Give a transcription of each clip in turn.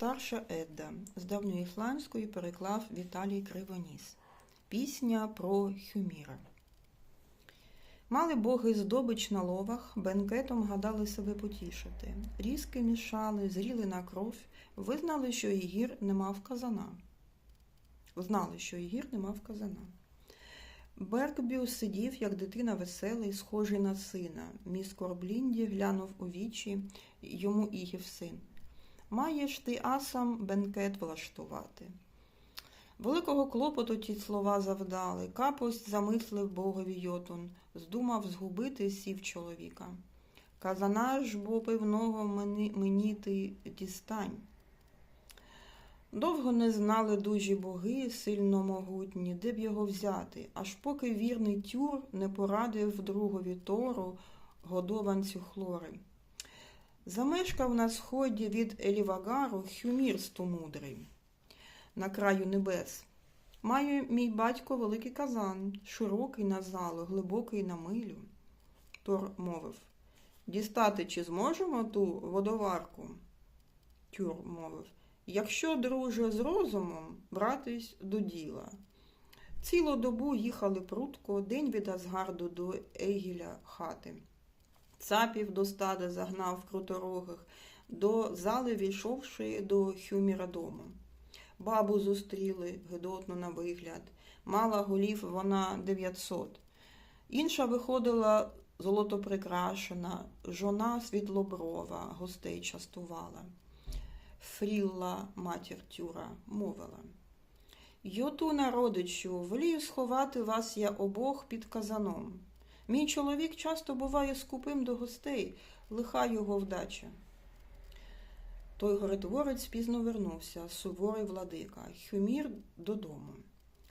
Старша Едда з давньоісландської переклав Віталій Кривоніс. Пісня про Хюміра. Мали боги здобич на ловах, бенкетом гадали себе потішити. Різки мішали, зріли на кров, визнали, що Ігір не мав казана. Знали, що Ігір не мав казана. Беркбіус сидів, як дитина веселий, схожий на сина. Міс Корблінді глянув у вічі йому Ігів син. Маєш ти асам бенкет влаштувати. Великого клопоту ті слова завдали. Капость замислив богові Йотун, здумав згубити сів чоловіка. Казана ж бо певного мені, мені ти дістань. Довго не знали дужі боги, сильно могутні, де б його взяти, аж поки вірний тюр не порадив другові Тору, годованцю хлори. Замешкав на сході від Елівагару Хюмір стомудрий, на краю небес. Має мій батько великий казан, широкий на залу, глибокий на милю. Тор мовив. Дістати чи зможемо ту водоварку? Тюр мовив. Якщо, друже, з розумом, братись до діла. Цілу добу їхали прутко, день від Асгарду до Егіля хати. Цапів до стада загнав круторогих, до зали війшовши до Хюміра дому. Бабу зустріли гидотно на вигляд, мала голів вона дев'ятсот. Інша виходила золотоприкрашена, жона світлоброва, гостей частувала. Фрілла, матір Тюра, мовила. Йоту, народичу, волію сховати вас я обох під казаном. Мій чоловік часто буває скупим до гостей, лиха його вдача. Той горитворець пізно вернувся, суворий владика, Хюмір додому.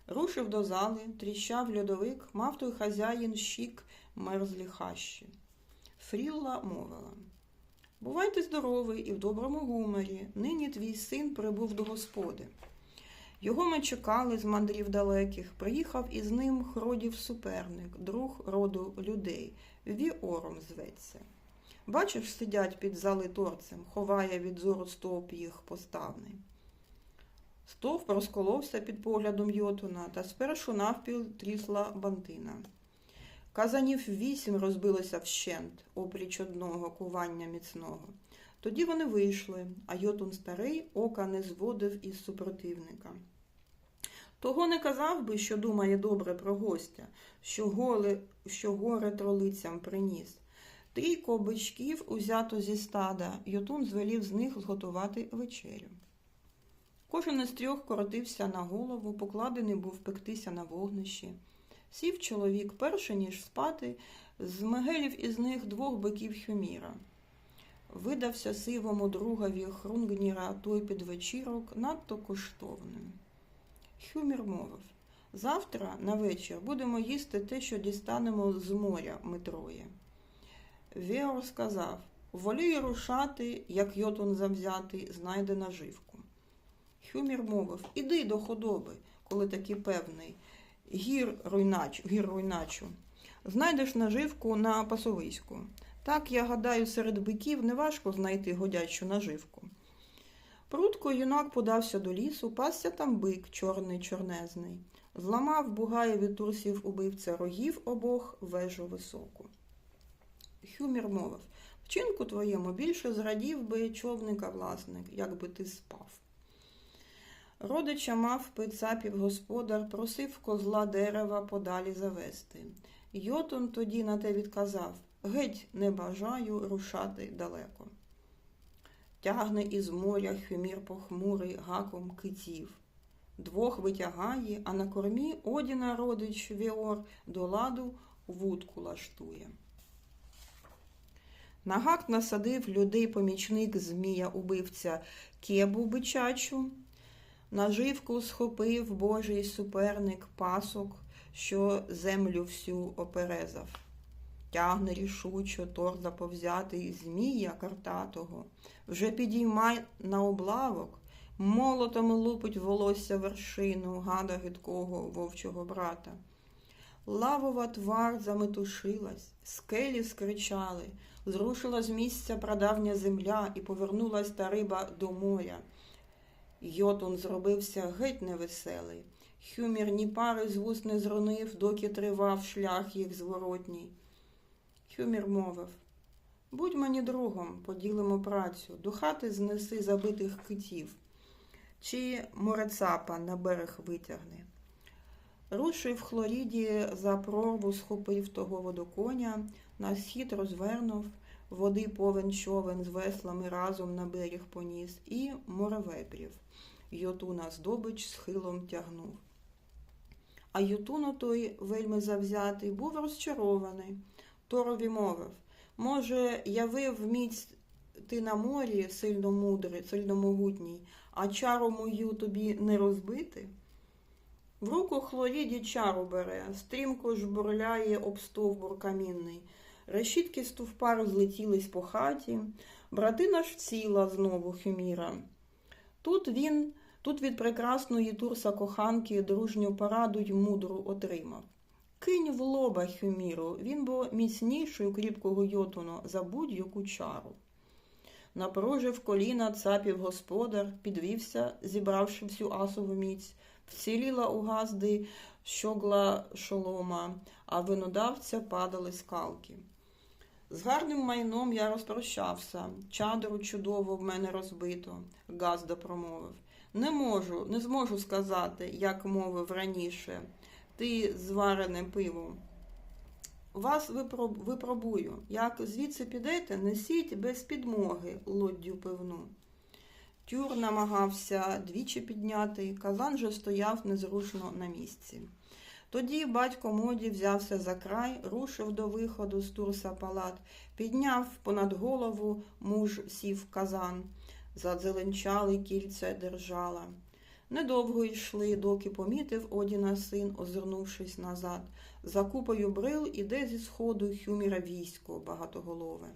Рушив до зали, тріщав льодовик, мав той хазяїн щік мерзлі хащі. Фрілла мовила. Бувайте здоровий і в доброму гуморі. Нині твій син прибув до господи. Його ми чекали з мандрів далеких. Приїхав із ним хродів суперник, друг роду людей. Віором зветься. Бачиш, сидять під залиторцем, ховає від зору стовп їх поставний. Стовп розколовся під поглядом Йотуна, та спершу навпіл трісла бантина. Казанів вісім розбилося вщент, опліч одного кування міцного. Тоді вони вийшли, а Йотун старий ока не зводив із супротивника. Того не казав би, що думає добре про гостя, що, голе, що горе тролицям приніс. Трійко бичків узято зі стада, Йотун звелів з них зготувати вечерю. Кожен із трьох коротився на голову, покладений був пектися на вогнищі. Сів чоловік перше, ніж спати, змегелів із них двох биків Хюміра. Видався сивому другові Хрунгніра той підвечірок надто коштовним. Хюмір мовив завтра на вечір будемо їсти те, що дістанемо з моря ми троє. Веор сказав волію рушати, як йотун завзятий, знайде наживку. Хюмір мовив Іди до худоби, коли такий певний гір руйнач, гір руйначу. Знайдеш наживку на пасовиську. Так, я гадаю, серед биків неважко знайти годячу наживку. Прутко юнак подався до лісу, пасся там бик, чорний чорнезний. Зламав бугає від турсів убивця рогів обох вежу високу. Хюмір мовив Вчинку твоєму більше зрадів би човника власник, якби ти спав. Родича мавпи цапів господар просив козла дерева подалі завести. Йотун тоді на те відказав Геть не бажаю рушати далеко. Тягне із моря хюмір похмурий гаком китів. Двох витягає, а на кормі Одіна родич Віор до ладу вудку лаштує. На гак насадив людей помічник змія убивця кебу бичачу. Наживку схопив божий суперник пасок, що землю всю оперезав. Тягне рішучо тор заповзятий змія картатого, вже підіймай на облавок, молотом лупить волосся вершину гада гидкого вовчого брата. Лавова твар заметушилась, скелі скричали, зрушила з місця прадавня земля і повернулась та риба до моря. Йотун зробився геть невеселий. Хюмір ні пари з вуст не зронив, доки тривав шлях їх зворотній. Хюмір мовив Будь мені другом, поділимо працю, до хати знеси забитих китів, чи морецапа на берег витягни. Рушив Хлоріді за прорву, схопив того водоконя, на схід розвернув, води повен човен з веслами разом на берег поніс, і моревепрів. Йотуна здобич схилом тягнув. А Йотуно той, вельми завзятий, був розчарований. Торові мовив Може, явив міць ти на морі сильно мудрий, сильно могутній, а чару мою тобі не розбити? В руку Хлоріді чару бере, стрімко жбурляє об стовбур камінний. Решітки стовпа розлетілись по хаті, братина ж ціла знову Хюміра. Тут він, тут від прекрасної турса коханки дружню пораду й мудру отримав. Кинь в лоба Хюміру, він бо міцніший кріпкого йотуну за будь-яку чару. Напружив коліна цапів господар, підвівся, зібравши всю асову міць, вціліла у газди щогла шолома, а винодавця падали скалки. З гарним майном я розпрощався, чадру чудово в мене розбито, Газда промовив. Не можу, не зможу сказати, як мовив раніше, ти зварене пиво. Вас випробую. Як звідси підете, несіть без підмоги лоддю пивну. Тюр намагався двічі підняти, казан же стояв незрушно на місці. Тоді батько моді взявся за край, рушив до виходу з турса палат, підняв понад голову муж сів казан, задзеленчали кільця держала. Недовго йшли, доки помітив Одіна син, озирнувшись назад. За купою брил іде зі сходу Хюміра військо багатоголове.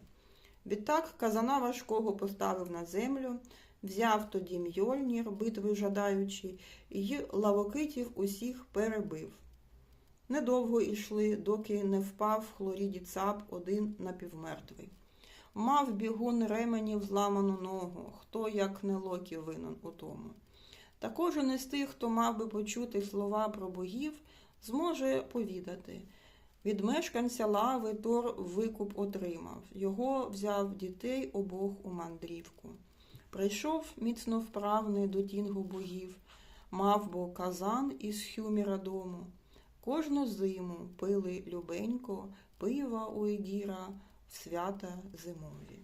Відтак казана важкого поставив на землю, взяв тоді мьольнір, битви жадаючи, і лавокитів усіх перебив. Недовго йшли, доки не впав хлоріді цап один напівмертвий. Мав бігун ременів зламану ногу, хто, як не локі, винен у тому. Та кожен із тих, хто мав би почути слова про богів, зможе повідати. Від мешканця лави Тор викуп отримав, його взяв дітей обох у мандрівку. Прийшов міцно вправний до тінгу богів, мав бо казан із хюміра дому. Кожну зиму пили любенько, пива у Егіра в свята зимові.